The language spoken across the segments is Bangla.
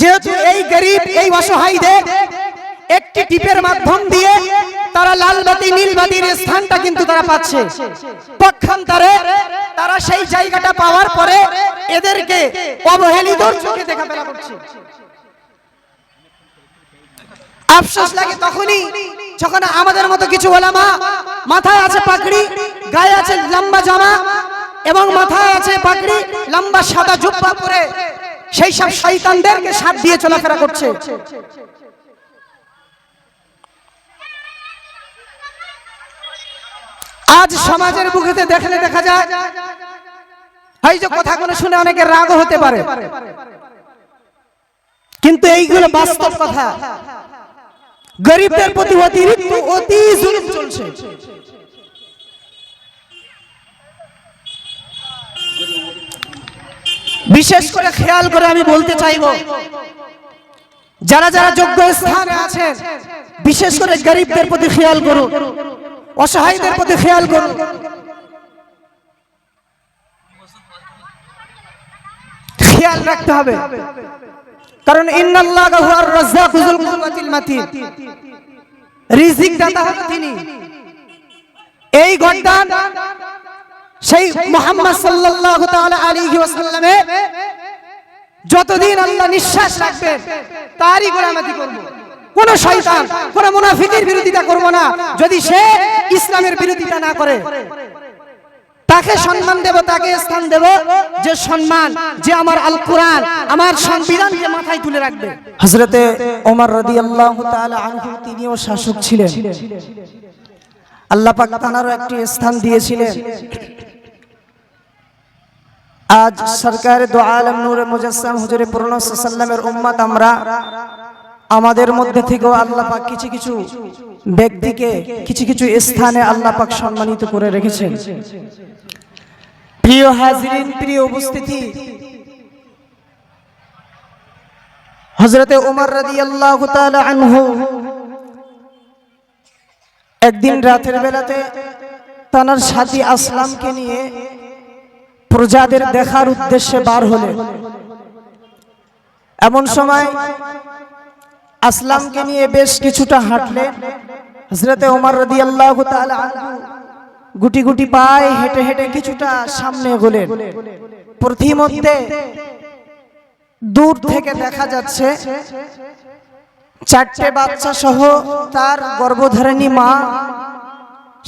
যেহেতু এই গরিব, এই অসহায়দের একটি টিপের মাধ্যম দিয়ে তারা লাল বাতি, নীল বাতির স্থানটা কিন্তু তারা পাচ্ছে। পক্ষান্তরে তারা সেই জায়গাটা পাওয়ার পরে এদেরকে অবহেলিত চোখে দেখাফেলা করছে। আফসোস লাগে তখনই যখন আমাদের মতো কিছু ওলামা মাথায় আছে পাকড়ি গায়ে আছে লম্বা জামা এবং মাথায় আছে পাকড়ি লম্বা সাদা জুব্বা পরে সেই সব শয়তানদেরকে সাথ দিয়ে চলাফেরা করছে। আজ সমাজের বুকেতে দেখলে দেখা যায় যে কথাগুলো শুনে অনেকে রাগ হতে পারে। কিন্তু এইগুলো বাস্তব কথা। গরিবদের প্রতি অতিরিক্ত অতি জুলুম চলছে। বিশেষ করে খেয়াল করে আমি বলতে চাইব, যারা যারা যোগ্য স্থানে আছেন, বিশেষ করে গরিবদের প্রতি খেয়াল করুন, অসহায়দের প্রতি খেয়াল করুন। খেয়াল রাখতে হবে। কারণ রিজিক দাতা তিনি। এই গর্দান সেই মুহাম্মদ সাল্লাল্লাহু তাআলা আলাইহি ওয়াসাল্লামে যতদিন আল্লাহ নিঃশ্বাস রাখবেন তারই গোলামতি করব। কোন শয়তান কোন মুনাফিকের বিরোধিতা করব না। যদি সে ইসলামের বিরোধিতা না করে তাকে সম্মান দেব তাকে স্থান দেব যে সম্মান যে আমার আল কোরআন আমার সংবিধানকে মাথায় তুলে রাখবে। হজরতে ওমর রাদিয়াল্লাহু তাআলা আনহু তিনিও শাসক ছিলেন। আল্লাহ পাক তানারও একটি স্থান দিয়েছিলেন। আজ সরকার দো আলম নূরে মুজাসসাম হুজুরে পুরনো সাল্লামের উম্মত আমরা আমাদের মধ্যে থেকেও আল্লাহ পাক কিছু কিছু ব্যক্তিকে কিছু কিছু স্থানে আল্লাহ পাক সম্মানিত করে রেখেছেন। প্রিয় হাজিরিন, প্রিয় উপস্থিতি হজরতে উমর রাদিয়াল্লাহু তাআলা আনহু একদিন রাতের বেলাতে তানার সাথী আসলামকে নিয়ে প্রজাদের দেখার উদ্দেশ্যে বার হলেন এমন সময় আসলামকে নিয়ে বেশ কিছুটা হাঁটলে হজরতে ওমর রদি আল্লাহ গুটি গুটি পায়ে হেঁটে হেঁটে কিছুটা সামনে এগোলেন। প্রতিমধ্যে দূর থেকে দেখা যাচ্ছে চারটে বাচ্চা সহ তার গর্ভধারিণী মা।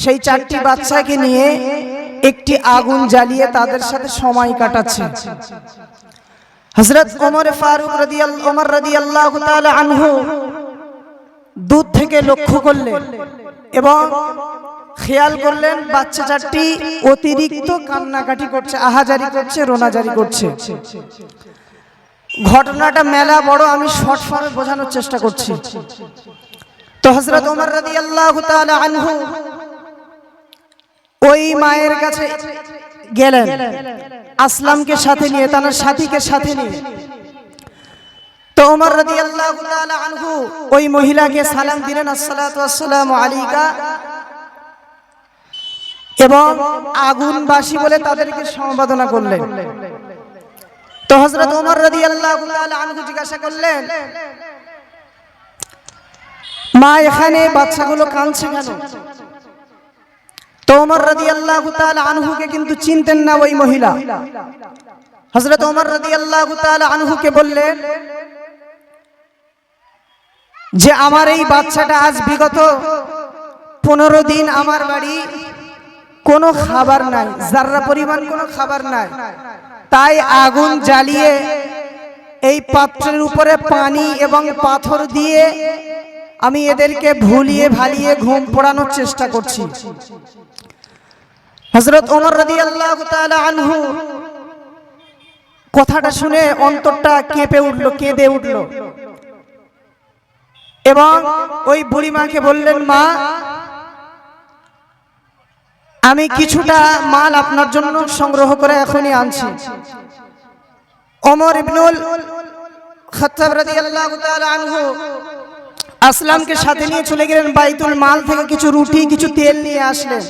সেই চারটি বাচ্চাকে নিয়ে একটি আগুন জ্বালিয়ে তাদের সাথে সময় কাটাচ্ছে। হজরত ওমর ফারুক ওমর রাদিয়াল্লাহু তাআলা আনহু দূর থেকে লক্ষ্য করলেন এবং খেয়াল করলেন বাচ্চা চারটি অতিরিক্ত কান্নাকাটি করছে, আহাজারি করছে, রোনাজারি করছে। ঘটনাটা মেলা বড়, আমি শর্ট ফর্মে বোঝানোর চেষ্টা করছি। তো হজরত ওমর রাদিয়াল্লাহু তাআলা আনহু ওই মায়ের কাছে গেলেন। আসলামকে সাথে নিয়ে, তার সাথীকে সাথে নিয়ে। তো ওমর রাদিয়াল্লাহু তাআলা আনহু ওই মহিলাকে সালাম দিলেন আসসালামু আলাইকা। এবং আগুনবাসী বলে তাদেরকে সম্বোধনা করলেন। তো হযরত ওমর রাদিয়াল্লাহু তাআলা আনহু জিজ্ঞাসা করলেন, মা, এখানে বাচ্চাগুলো কাঁদছে কেন? তো ওমর রাদিয়াল্লাহু তাআলা আনহুকে কিন্তু চিনতেন না ওই মহিলা। হযরত ওমর রাদিয়াল্লাহু তাআলা আনহুকে বললেন, যে আমার এই বাচ্চাটা আজ বিগত পনেরো দিন আমার বাড়ি কোনো খাবার নাই, যার্রা পরিমাণ কোনো খাবার নাই, তাই আগুন জ্বালিয়ে এই পাত্রের উপরে পানি এবং পাথর দিয়ে আমি এদেরকে ভুলিয়ে ভালিয়ে ঘুম পড়ানোর চেষ্টা করছি। হজরত ওমর রাদিয়াল্লাহু তাআলা আনহু কথাটা শুনে অন্তরটা কেঁপে উঠল, কেঁদে উঠল। এবং ওই বুড়ি মাকে বললেন, মা, আমি কিছুটা মাল আপনার জন্য সংগ্রহ করে এখনই আনছি। অমর ইবনুল আসলামকে সাথে নিয়ে চলে গেলেন, বাইতুল মাল থেকে কিছু রুটি, কিছু তেল নিয়ে আসলেন।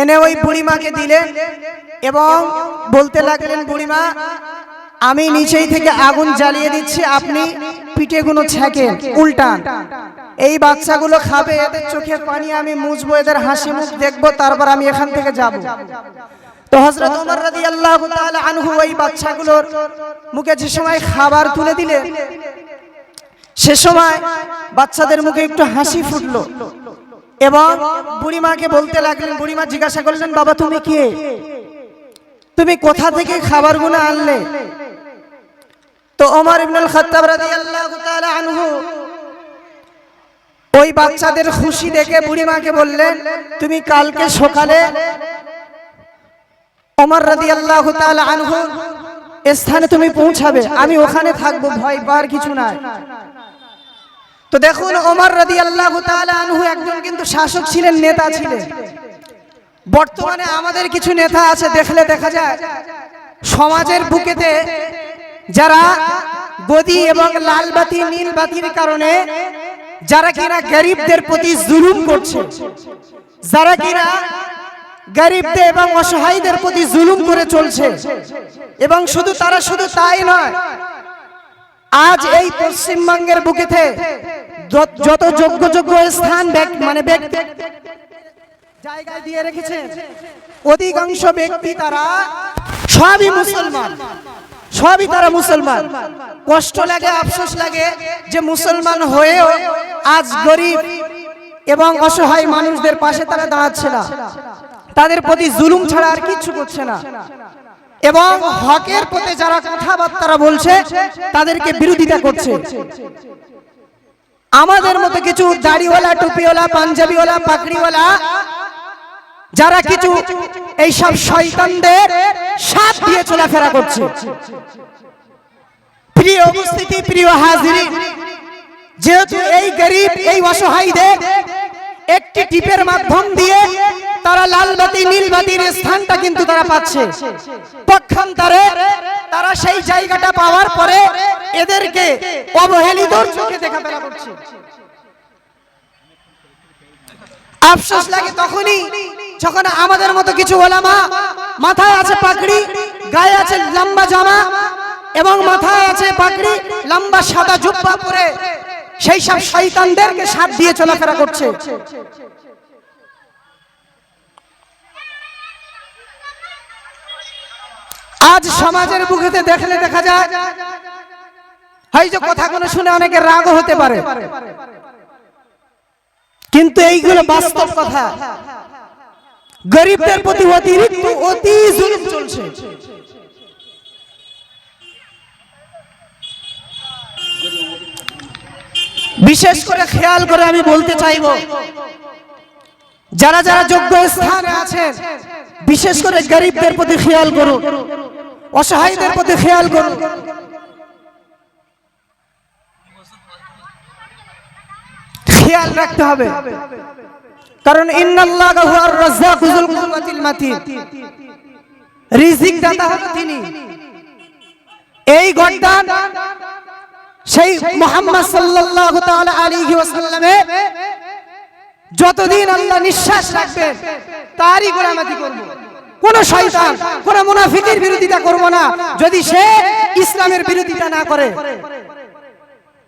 এনে ওই বুড়িমাকে দিলেন এবং বলতে লাগলেন, বুড়িমা, আমি নিচেই থেকে আগুন জ্বালিয়ে দিচ্ছি, আপনি পিঠে গুলো ছেঁকেন, উল্টান। এই বাচ্চাগুলো খাবে, এদের চোখের পানি, আমি মুছবো, এদের হাসি মুখ দেখব, তারপর আমি এখান থেকে যাব। তো হযরত ওমর রাদিয়াল্লাহু তাআলা আনহু ওই বাচ্চাগুলোর মুখে যে সময় খাবার তুলে দিলেন সে সময় বাচ্চাদের মুখে একটু হাসি ফুটলো। এবং বুড়িমাকে বলতে লাগলেন, বুড়িমা জিজ্ঞাসা করলেন, বাবা, তুমি কে? তুমি কোথা থেকে খাবারগুলো আনলে? তো ওমর ইবনুল খাত্তাব রাদিয়াল্লাহু তাআলা আনহু ওই বাচ্চাদের খুশি দেখে বুড়িমাকে বললেন, তুমি কালকে সকালে ওমর রাদিয়াল্লাহু তাআলা আনহু স্থানে তুমি পৌঁছাবে। আমি ওখানে থাকব, ভয় পাওয়ার কিছু নাই। তো দেখুন ওমর তাআলা আনহু একজন কিন্তু শাসক ছিলেন, নেতা ছিলেন। বর্তমানে আমাদের কিছু নেতা আছে, দেখলে দেখা যায়, সমাজের বুকেতে যারা গদি এবং লাল বাতি, নীল বাতির কারণে যারা কিনা গরিবদের প্রতি জুলুম করছে, যারা কিনা গরিবদের এবং অসহায়দের প্রতি জুলুম করে চলছে, এবং শুধু তারা শুধু তাই নয় আজ এই পশ্চিমবঙ্গের বুকেতে যত- যোগ্য যোগ্য স্থান মানে ব্যক্তি জায়গায় দিয়ে রেখেছেন অধিকাংশ ব্যক্তি তারা সবই মুসলমান। সবই তারা মুসলমান। কষ্ট লাগে, আফসোস লাগে যে মুসলমান হয়েও আজ গরিব এবং অসহায় মানুষদের পাশে তারা দাঁড়াচ্ছে না। তাদের প্রতি জুলুম ছাড়া আর কিচ্ছু করছে না। এবং হকের পথে যারা কথাবার্তা বলছে তাদেরকে বিরোধিতা করছে। আমাদের মতো কিছু দাড়িওয়ালা টুপিওয়ালা পাঞ্জাবিওয়ালা পাকড়িওয়ালা যারা কিছু এই সব শয়তানদের সাথ দিয়ে চলাফেরা করছে। প্রিয় উপস্থিতি প্রিয় হাজিরি যেহেতু এই গরিব এই অসহায়দের একটি টিপের মাধ্যম দিয়ে তারা লাল বাতি, নীল বাতির স্থানটা কিন্তু তারা পাচ্ছে। পক্ষান্তরে তারা সেই জায়গাটা পাওয়ার পরে এদেরকে অবহেলিত চোখে দেখাফেরা করছে। আফসোস লাগে তখনই যখন আমাদের মতো কিছু ওলামা মাথায় আছে পাগড়ি, গায়ে আছে লম্বা জামা এবং মাথায় আছে পাগড়ি, লম্বা সাদা জুব্বা পরে সেই সব শয়তানদেরকে সাথ দিয়ে চলাফেরা করছে। আজ সমাজের বুকেতে দেখলে দেখা যায় যে কথাগুলো শুনে অনেকে রাগও হতে পারে। কিন্তু এইগুলো বাস্তব কথা। গরিবদের প্রতি অতিরিক্ত, অতি জুলুম চলছে। বিশেষ করে খেয়াল করে আমি বলতে চাইব, যারা যারা যোগ্য স্থানে আছেন, বিশেষ করে গরিবদের প্রতি খেয়াল করুন। অসহায়দের প্রতি খেয়াল করুন। খেয়াল রাখতে হবে। কারণ ইন্নাল্লাহ হুয়ার রাজ্জাকু যুল কুওয়াতিল মাতিন রিজিক দাতা হলো তিনি। এই গর্দান সেই মুহাম্মদ সাল্লাল্লাহু তাআলা আলাইহি ওয়াসাল্লামে যতদিন আল্লাহ নিঃশ্বাস রাখবেন, তারই গোলামাতি করব। কোন শয়তান, কোন মুনাফিকের বিরোধিতা করব না। যদি সে ইসলামের বিরোধিতা না করে,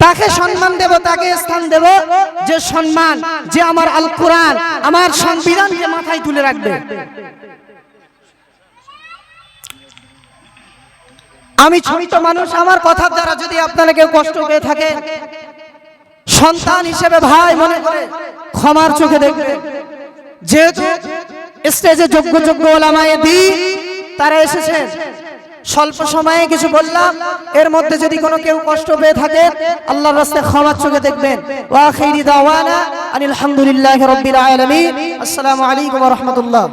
তাকে সম্মান দেব, তাকে স্থান দেব যে সম্মান, যে আমার আল কোরআন আমার সংবিধানকে মাথায় তুলে রাখবে। আমি ছোট মানুষ, আমার কথার দ্বারা যদি আপনারা কেউ কষ্ট পেয়ে থাকে, সন্তান হিসেবে ভাই মনে করে ক্ষমার চোখে দেখবে। যেহেতু স্টেজে যোগ্য যোগ্য ওলামায়ে দি তারা এসেছে। স্বল্প সময়ে কিছু বললাম, এর মধ্যে যদি কোনো কেউ কষ্ট পেয়ে থাকে, আল্লাহর রাস্তায় ক্ষমার চোখে দেখবেন। ওয়া আখিরি দাওয়ানা আনিল হামদুলিল্লাহি রাব্বিল আলামিন। আসসালামু আলাইকুম রাহমাতুল্লাহ।